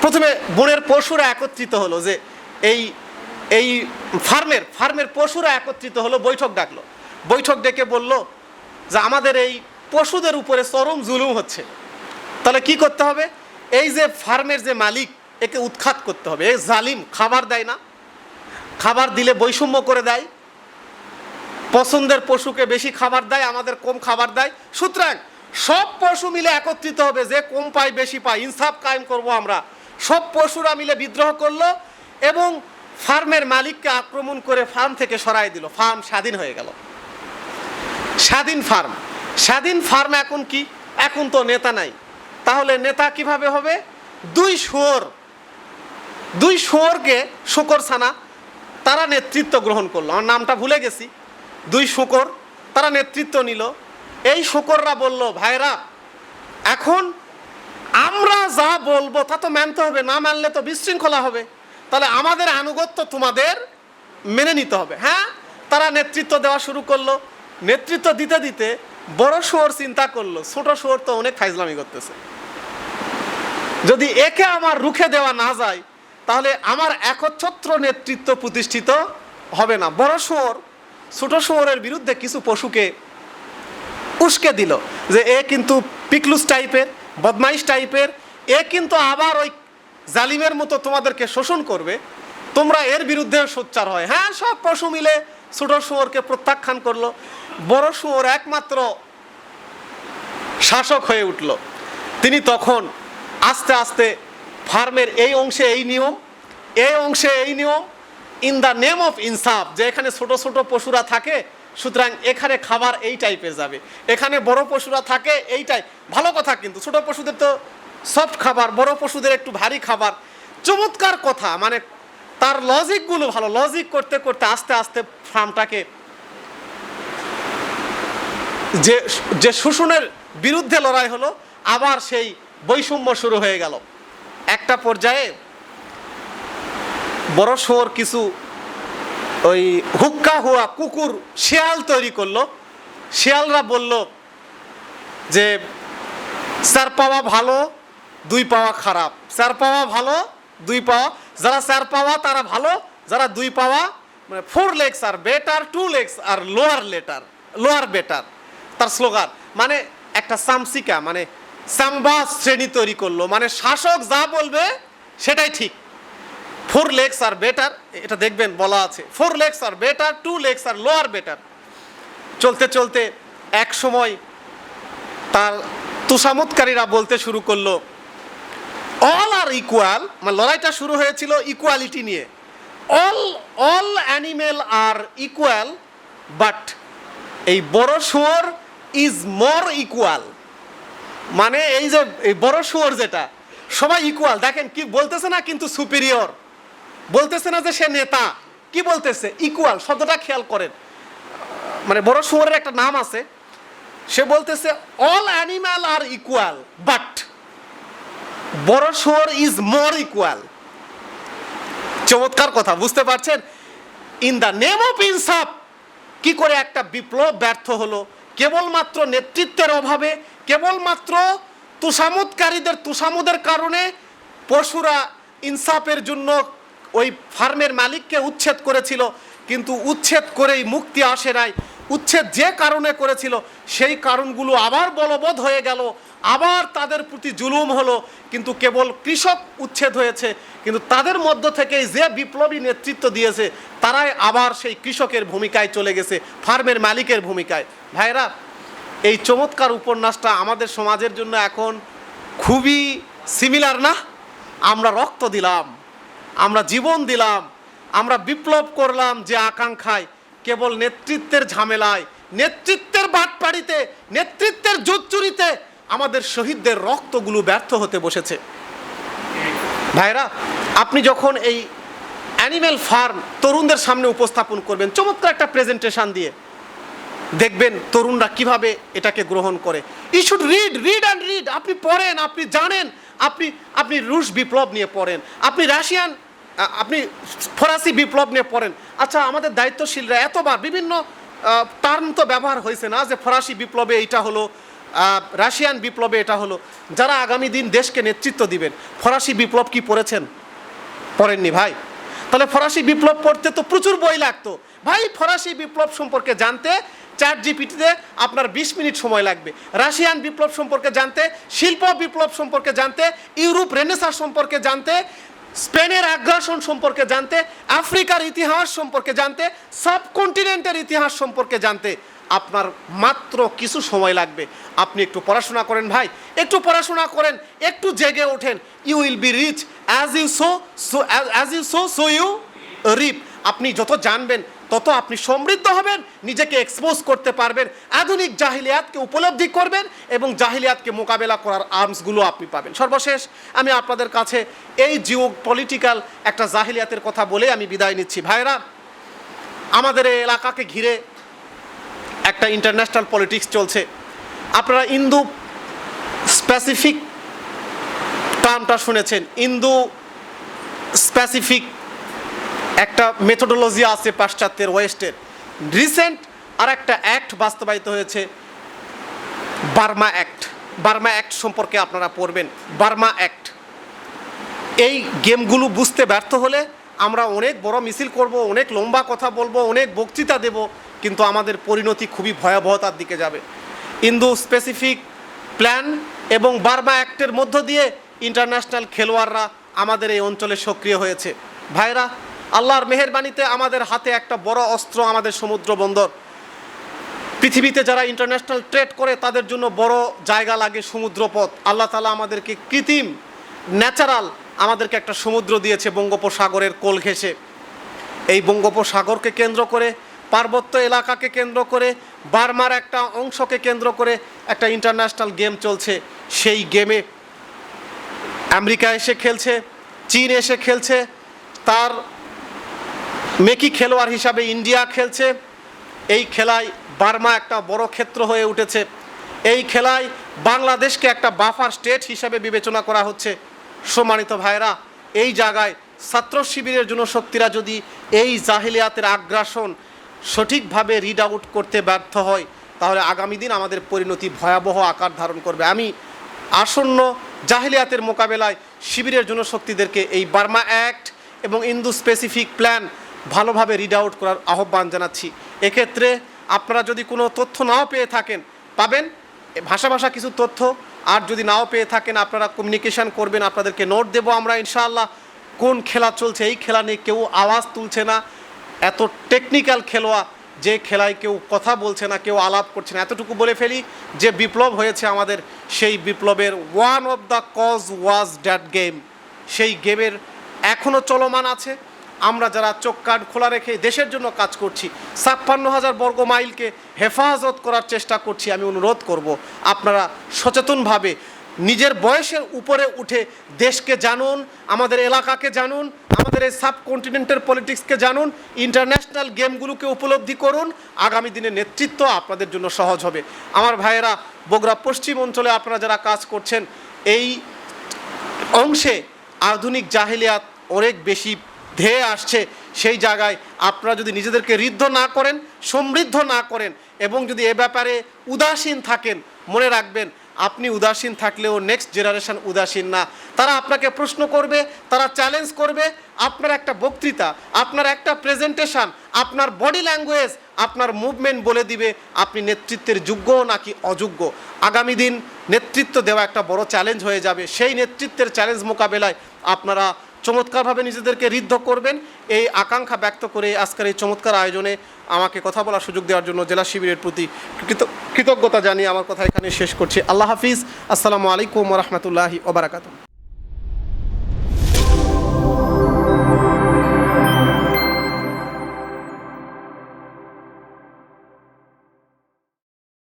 প্রথমে বনের পশুরা একত্রিত হলো যে এই এই ফার্মের ফার্মের পশুরা একত্রিত হলো, বৈঠক ডাকলো। বৈঠক ডেকে বলল যে আমাদের এই পশুদের উপরে চরম জুলুম হচ্ছে। তাহলে কি করতে হবে? এই যে ফার্মের যে মালিক, একে উৎখাত করতে হবে। এই জালিম, খাবার দেয় না। খাবার দিলে বৈষম্য করে দেয়। পছন্দের পশুকে বেশি খাবার দেয়, আমাদের কম খাবার দেয়। সুতরাং সব পশু মিলে একত্রিত হবে যে কম পায় বেশি পায় ইনসাফ কায়েম করব আমরা। সব পশুরা মিলে বিদ্রোহ করল এবং ফার্মের মালিককে আক্রমণ করে ফার্ম থেকে সরাই দিল। ফার্ম স্বাধীন হয়ে গেল। স্বাধীন ফার্ম। স্বাধীন ফার্ম এখন কি? এখন তো নেতা নাই। তাহলে নেতা কীভাবে হবে? দুই শুয়োর, দুই শুয়োরকে শুকর ছানা, তারা নেতৃত্ব গ্রহণ করল। আমার নামটা ভুলে গেছি। দুই শুকর, তারা নেতৃত্ব নিল। এই শুকররা বলল, ভাইরা, এখন আমরা যা বলব, তা তো মানতে হবে, না মানলে তো বিশৃঙ্খলা হবে। তাহলে আমাদের আনুগত্য তোমাদের মেনে নিতে হবে হ্যাঁ? তারা নেতৃত্ব দেওয়া শুরু করল, নেতৃত্ব দিতে দিতে বড় শুয়োর চিন্তা করল, ছোট শুয়োর তো অনেক ফাইজলামি করতেছে। যদি একে আমার রুখে দেওয়া না যায়, তাহলে আমার একচ্ছত্র নেতৃত্ব প্রতিষ্ঠিত হবে না। বড় শুয়োর ছোট শুয়োরের বিরুদ্ধে কিছু পশুকে উস্কে দিল, যে এ কিন্তু পিকলুস টাইপের বদমাইশ টাইপের, এ কিন্তু আবার ওই জালিমের মতো তোমাদেরকে শোষণ করবে। তোমরা এর বিরুদ্ধে সোচ্চার হয়। হ্যাঁ সব পশু মিলে ছোট শুয়োরকে প্রত্যাখ্যান করল। বড় শুয়োর একমাত্র শাসক হয়ে উঠল। তিনি তখন আস্তে আস্তে ফার্মের এই অংশে এই নিয়ম, এই অংশে এই নিয়ম, ইন দ্য নেম অফ ইনসাফ, যে এখানে ছোট ছোট পশুরা থাকে সুতরাং এখানে খাবার এই টাইপের যাবে। এখানে বড় পশুরা থাকে এই টাইপ ভালো কথা কিন্তু, ছোট পশুদের তো সফট খাবার, বড় পশুদের একটু ভারী খাবার। চমৎকার কথা মানে তার লজিকগুলো ভালো লজিক করতে করতে আস্তে আস্তে ফার্মটাকে যে যে শোষণের বিরুদ্ধে লড়াই হলো, আবার সেই বৈষম্য শুরু হয়ে গেল। একটা পর্যায়ে বড় শোর কিছু ওই হুক্কা হুয়া কুকুর শিয়াল তৈরি করল। শিয়ালরা বলল যে চার পাওয়া ভালো, দুই পাওয়া খারাপ। চার পাওয়া ভালো, দুই পাওয়া, যারা চার পাওয়া তারা ভালো, যারা দুই পাওয়া মানে four legs are better two legs are lower letter lower better তার স্লোগান। মানে একটা সামসিকা মানে সাম্বা শ্রেণি তৈরি করল। মানে শাসক যা বলবে সেটাই ঠিক। ফোর লেগস আর বেটার এটা দেখবেন বলা আছে। Four legs are better two legs are lower better চলতে চলতে এক সময় তার তুষামতকারীরা বলতে শুরু করল অল আর ইকুয়াল মানে লড়াইটা শুরু হয়েছিল ইকুয়ালিটি নিয়ে। All all animal are equal but এই বড় শুয়োর ইজ মোর ইকুয়াল মানে এই যে, এই বড় শুয়োর যেটা, সবাই ইকুয়াল দেখেন কি বলতেছে না, কিন্তু সুপিরিয়র বলতেছে না যে সে নেতা। কি বলতেছে? ইকুয়াল শব্দটা খেয়াল করেন। মানে বড় শুয়োরের একটা নাম আছে। সে বলতেছে all animal are equal but বড় শুয়োর ইজ মোর ইকুয়াল চমৎকার কথা, বুঝতে পারছেন? ইন দ্য নেম অফ ইনসাফ কি করে একটা বিপ্লব ব্যর্থ হলো? কেবলমাত্র নেতৃত্বের অভাবে, কেবলমাত্র তুষামতকারীদের তুষামুদের কারণে পশুরা ইনসাফের জন্য ওই ফার্মের মালিককে উচ্ছেদ করেছিল, কিন্তু উচ্ছেদ করেই মুক্তি আসে নাই। উচ্ছেদ যে কারণে করেছিল, সেই কারণগুলো আবার বলবৎ হয়ে গেল, আবার তাদের প্রতি জুলুম হলো, কিন্তু কেবল কৃষক উচ্ছেদ হয়েছে, কিন্তু তাদের মধ্য থেকে যে বিপ্লবী নেতৃত্ব দিয়েছে, তারাই আবার সেই কৃষকের ভূমিকায় চলে গেছে, ফার্মের মালিকের ভূমিকায়। ভাইরা, এই চমৎকার উপন্যাসটা আমাদের সমাজের জন্য এখন খুবই সিমিলার না? আমরা রক্ত দিলাম। আমরা জীবন দিলাম, আমরা বিপ্লব করলাম যে আকাঙ্ক্ষায়, কেবল নেতৃত্বের ঝামেলায়, নেতৃত্বের বাটপাড়িতে, নেতৃত্বের জোচ্চুরিতে আমাদের শহীদদের রক্তগুলো ব্যর্থ হতে বসেছে। ভাইরা, আপনি যখন এই অ্যানিম্যাল ফার্ম তরুণদের সামনে উপস্থাপন করবেন, চমৎকার একটা প্রেজেন্টেশন দিয়ে দেখবেন তরুণরা কীভাবে এটাকে গ্রহণ করে। He should read read and read আপনি পড়েন, আপনি জানেন আপনি আপনি রুশ বিপ্লব নিয়ে পড়েন, আপনি রাশিয়ান আপনি ফরাসি বিপ্লব নিয়ে পড়েন। আচ্ছা আমাদের দায়িত্বশীলরা এতবার বিভিন্ন টার্ম তো ব্যবহার হয়েছে না যে ফরাসি বিপ্লবে এইটা হলো রাশিয়ান বিপ্লবে এটা হলো। যারা আগামী দিন দেশকে নেতৃত্ব দিবেন, ফরাসি বিপ্লব কি পড়েছেন? পড়েননি ভাই। তাহলে ফরাসি বিপ্লব পড়তে তো প্রচুর বই লাগতো। ভাই, ফরাসি বিপ্লব সম্পর্কে জানতে চার জিপিটিতে আপনার বিশ মিনিট সময় লাগবে। রাশিয়ান বিপ্লব সম্পর্কে জানতে, শিল্প বিপ্লব সম্পর্কে জানতে, ইউরোপ রেনেসার সম্পর্কে জানতে, স্পেনের আগ্রাসন সম্পর্কে জানতে, আফ্রিকার ইতিহাস সম্পর্কে জানতে, সাবকন্টিনেন্টের ইতিহাস সম্পর্কে জানতে আপনার মাত্র কিছু সময় লাগবে। আপনি একটু পড়াশোনা করেন ভাই, একটু পড়াশোনা করেন, একটু জেগে ওঠেন। You will be rich as you sow so as you sow so you reap আপনি যত জানবেন তত আপনি সমৃদ্ধ হবেন, নিজেকে এক্সপোজ করতে পারবেন, আধুনিক জাহিলিয়াতকে উপলব্ধি করবেন এবং জাহিলিয়াতকে মোকাবেলা করার আর্মসগুলো আপনি পাবেন। সর্বশেষ, আমি আপনাদের কাছে এই জিও পলিটিক্যাল একটা জাহিলিয়াতের কথা বলে আমি বিদায় নিচ্ছি। ভাইরা আমাদের এই এলাকাকে ঘিরে একটা ইন্টারন্যাশনাল পলিটিক্স চলছে। আপনারা ইন্দু স্পেসিফিক টার্মটা শুনেছেন। ইন্দু স্পেসিফিক একটা মেথোডোলজি আছে পাশ্চাত্যের ওয়েস্টের। রিসেন্ট আর একটা অ্যাক্ট বাস্তবায়িত হয়েছে বার্মা অ্যাক্ট বার্মা অ্যাক্ট সম্পর্কে আপনারা পড়বেন বার্মা অ্যাক্ট এই গেমগুলো বুঝতে ব্যর্থ হলে আমরা অনেক বড় মিছিল করব, অনেক লম্বা কথা বলব, অনেক বক্তৃতা দেব, কিন্তু আমাদের পরিণতি খুবই ভয়াবহতার দিকে যাবে। ইন্দু স্পেসিফিক প্ল্যান এবং বার্মা অ্যাক্টের মধ্য দিয়ে ইন্টারন্যাশনাল খেলোয়াড়রা আমাদের এই অঞ্চলে সক্রিয় হয়েছে। ভাইরা আল্লাহর মেহেরবানিতে আমাদের হাতে একটা বড় অস্ত্র আমাদের সমুদ্র বন্দর। পৃথিবীতে যারা ইন্টারন্যাশনাল ট্রেড করে, তাদের জন্য বড় জায়গা লাগে সমুদ্রপথ। আল্লাহ তালা আমাদেরকে কৃত্রিম ন্যাচারাল আমাদেরকে একটা সমুদ্র দিয়েছে বঙ্গোপসাগরের কোল ঘেঁষে। এই বঙ্গোপসাগরকে কেন্দ্র করে, পার্বত্য এলাকাকে কেন্দ্র করে, বার্মার একটা অংশকে কেন্দ্র করে একটা ইন্টারন্যাশনাল গেম চলছে। সেই গেমে আমেরিকা এসে খেলছে, চীন এসে খেলছে। তার মেকি খেলোয়াড় হিসাবে ইন্ডিয়া খেলছে। এই খেলায় বার্মা একটা বড় ক্ষেত্র হয়ে উঠেছে। এই খেলায় বাংলাদেশকে একটা বাফার স্টেট হিসাবে বিবেচনা করা হচ্ছে। সম্মানিত ভাইরা এই জায়গায় ছাত্র শিবিরের জনশক্তিরা যদি এই জাহিলিয়াতের আগ্রাসন সঠিকভাবে রিড আউট করতে ব্যর্থ হয়, তাহলে আগামী দিন আমাদের পরিণতি ভয়াবহ আকার ধারণ করবে। আমি আসন্ন জাহিলিয়াতের মোকাবেলায় শিবিরের জনশক্তিদেরকে এই বার্মা অ্যাক্ট এবং ইন্দু স্পেসিফিক প্ল্যান ভালোভাবে রিড আউট করার আহ্বান জানাচ্ছি। এক্ষেত্রে আপনারা যদি কোনো তথ্য নাও পেয়ে থাকেন, পাবেন। ভাষা ভাষা কিছু তথ্য। আর যদি নাও পেয়ে থাকেন, আপনারা কমিউনিকেশন করবেন, আপনাদেরকে নোট দেবো আমরা ইনশাআল্লাহ। কোন খেলা চলছে, এই খেলা নিয়ে কেউ আওয়াজ তুলছে না। এত টেকনিক্যাল খেলোয়া, যে খেলায় কেউ কথা বলছে না, কেউ আলাপ করছে না। এতটুকু বলে ফেলি, যে বিপ্লব হয়েছে আমাদের, সেই বিপ্লবের one of the cause was that game সেই গেমের এখনও চলমান আছে। আমরা যারা চোখ কান খোলা রেখে দেশের জন্য কাজ করছি, ছাপ্পান্ন হাজার বর্গ মাইলকে হেফাজত করার চেষ্টা করছি, আমি অনুরোধ করব, আপনারা সচেতনভাবে নিজের বয়সের উপরে উঠে দেশকে জানুন, আমাদের এলাকাকে জানুন, আমাদের এই সাবকন্টিনেন্টের পলিটিক্সকে জানুন, ইন্টারন্যাশনাল গেমগুলোকে উপলব্ধি করুন, আগামী দিনে নেতৃত্ব আপনাদের জন্য সহজ হবে। আমার ভাইয়েরা, বগুড়া পশ্চিম অঞ্চলে আপনারা যারা কাজ করছেন, এই অংশে আধুনিক জাহিলিয়াত অনেক বেশি ধেয়ে আসছে সেই জায়গায় আপনারা যদি নিজেদেরকে ঋদ্ধ না করেন, সমৃদ্ধ না করেন এবং যদি এ ব্যাপারে উদাসীন থাকেন, মনে রাখবেন আপনি উদাসীন থাকলেও নেক্সট জেনারেশন উদাসীন না। তারা আপনাকে প্রশ্ন করবে, তারা চ্যালেঞ্জ করবে, আপনার একটা বক্তৃতা, আপনার একটা প্রেজেন্টেশন আপনার বডি ল্যাঙ্গুয়েজ আপনার মুভমেন্ট বলে দিবে, আপনি নেতৃত্বের যোগ্য নাকি অযোগ্য। আগামী দিন নেতৃত্ব দেওয়া একটা বড় চ্যালেঞ্জ হয়ে যাবে। সেই নেতৃত্বের চ্যালেঞ্জ মোকাবেলায় আপনারা চমৎকারভাবে নিজেদেরকে ঋদ্ধ করবেন। এই আকাঙ্ক্ষা ব্যক্ত করে আজকের এই চমৎকার আয়োজনে আমাকে কথা বলার সুযোগ দেওয়ার জন্য জেলা শিবিরের প্রতি কৃত- কৃতজ্ঞতা জানিয়ে আমার কথা এখানে শেষ করছি। আল্লাহ হাফিজ। আসসালামু আলাইকুম রহমতুল্লাহি ওবরাকাতুহ